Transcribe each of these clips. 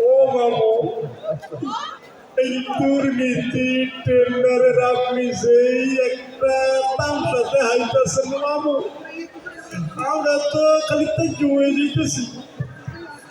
ও মামু এই দুর্নীতি টেন্ডারের আপনি সেই একটা তামসাতে হাইতেছেন মামু আমরা তো খালি তো জুয়ে দিতেছি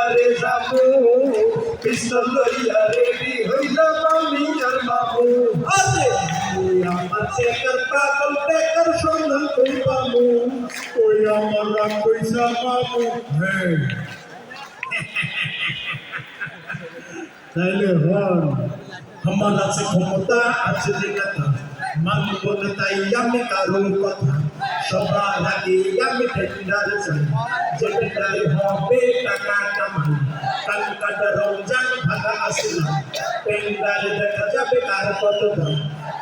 টেন্ডারে যাব পিস্তল লইয়া রেডি হইলাম আমি আর বাবু। আমার চেকার পাগল টেকার সন্ধান কই পাবো? ওই আমার রাগ পয়সা হ্যাঁ। তাইলে হন আমার আছে ক্ষমতা আছে যে কথা। মানব তাই আমি কারোর কথা। সবার আগে আমি টেন্ডার চাই যে টেন্ডারে হবে টাকা কামাই কালকাটা রমজান ভাগা আসলাম টেন্ডারে দেখা যাবে কার কত দাম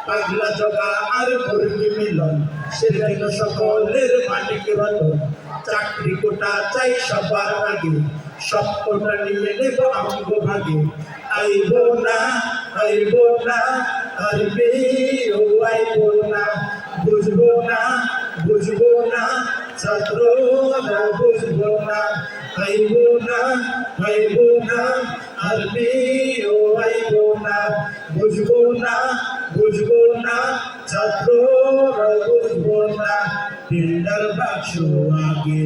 পাগলা জগা আর মুরগি মিলন সেদিন সকলের মালিক রতন চাকরি কোটা চাই সবার আগে সব কোটা নিয়ে নেব আমগো ভাগে আইব না আইব না আরবে ও আইব না বুঝব না বুঝব না ছাত্ররা বুঝব না আইব না আইব না আরবে ও আইব না। বুঝব না বুঝব না ছাত্ররা বুঝব না। টেন্ডার বাক্স আগে,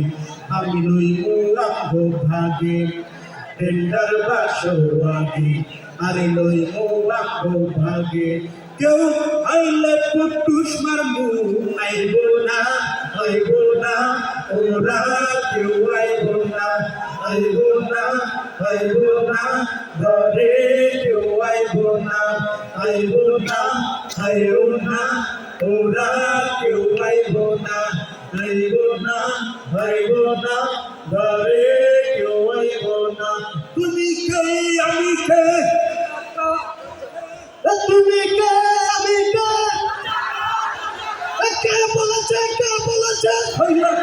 আমি লইব রাখব ভাগে। টেন্ডার বাক্স আগে আরে লইব রাখব ভাগে। কেউ আইলে পুটুস মারমু আইব না আইব না ওরা কেউ আইব না আইব না আইব না ঘরে কেউ আইব না আইব না আইব না ওরা কেউ আইব না আইব না আইব না ঘরে কেউ আইব না তুমি কে আমি কে তুমি কে you're not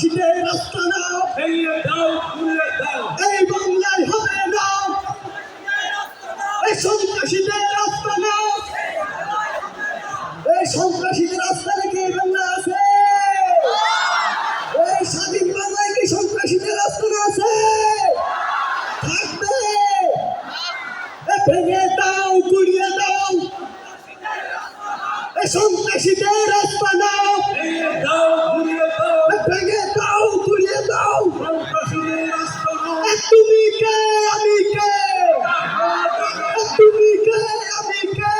সন্ত্রাসীদের রাস্তা না। এই বাংলায় হবে না। এই সন্ত্রাসীদের রাস্তা না। এই সন্ত্রাসীদের রাস্তা রেখে বাংলা আছে। এই স্বাধীন বাংলায় কি সন্ত্রাসীদের রাস্তা আছে? থাকবে। ভেঙে দাও গুড়িয়ে দাও। সন্ত্রাসীদের কে আমি কে? তুমি কে আমি কে?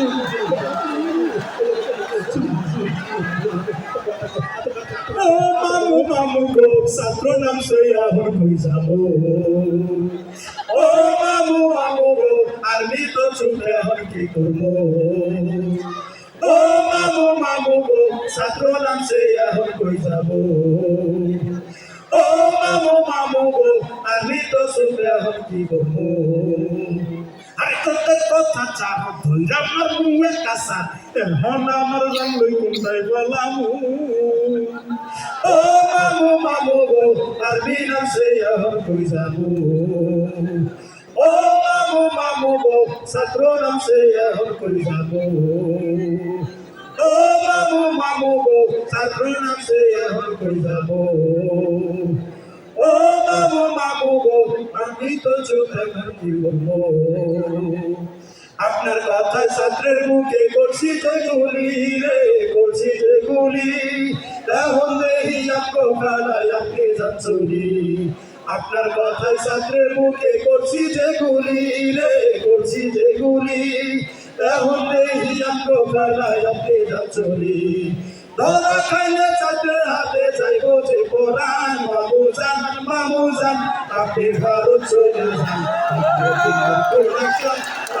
ও গো ছাত্র নাম সইয়া হর কই যাব। ও মামু মামু গো আর্মি তো ছুটে হর কি করব? ও মামু মামু গো নাম সইয়া হর কই যাব। ও মামু মামু গো আর্মি তো ছুটে হর কি করব? কথা চাহ ধৈরা আমার মুয়ে কাসা এখন আমার জানলই কোনটাই বলামু। ও মামু মামু গো আর বিনা সে এখন কই যাব? ও মামু মামু গো, ছাত্র নাম সে এখন কই যাব? ও মামু মামু গো, ছাত্র নাম সে এখন কই যাব? আমি তো আপনার কথায় ছাত্রের মুখে করছি যে গুলি রে, করছি যে গুলি। এখন আপনি আপনার কথায় ছাত্রের মুখে করছি যে গুলি রে, করছি যে গুলি। খালায় আপনি যাচ্ছি ধরা খাইলে ছাত্রের হাতে যাইব যে কোরআন বাবু যান মামু যান আপনি ভারত চলে যান।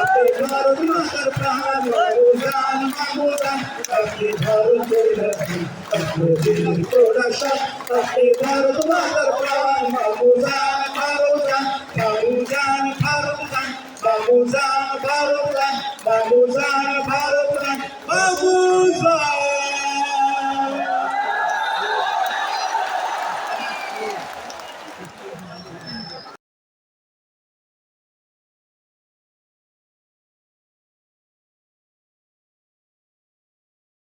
আপনি ভারত মাতার প্রাণ বাবু যান মামু যান আপনি ভারত চলে যান। আপনি প্রোডাকশন আপনি ভারত মাতার প্রাণ যান বাবু যান ভারত যান ভারত যান ভারত